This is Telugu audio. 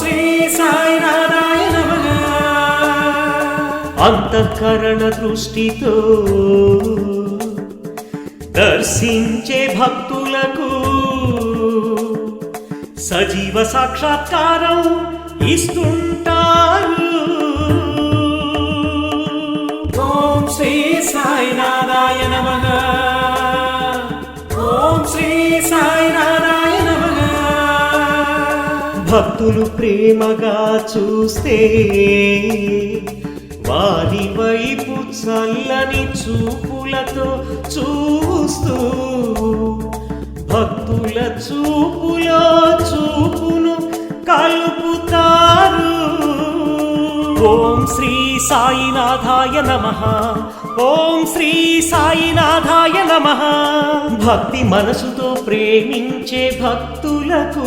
శ్రీ అంతఃకరణ దృష్టితో దర్శించే భక్తులకు సజీవ సాక్షాత్కారం ఇస్తుంటారు. ఓం శ్రీ సాయినాథాయ నమః. ఓం శ్రీ నమః భక్తులు ప్రేమగా చూస్తే వారి వైపు చల్లని చూపులతో చూస్తూ భక్తుల చూపులో చూపును కలుపుతారు. ఓం శ్రీ సాయినాథాయ నమ. ఓం శ్రీ సాయినాథాయ నమ. భక్తి మనసుతో ప్రేమించే భక్తులకు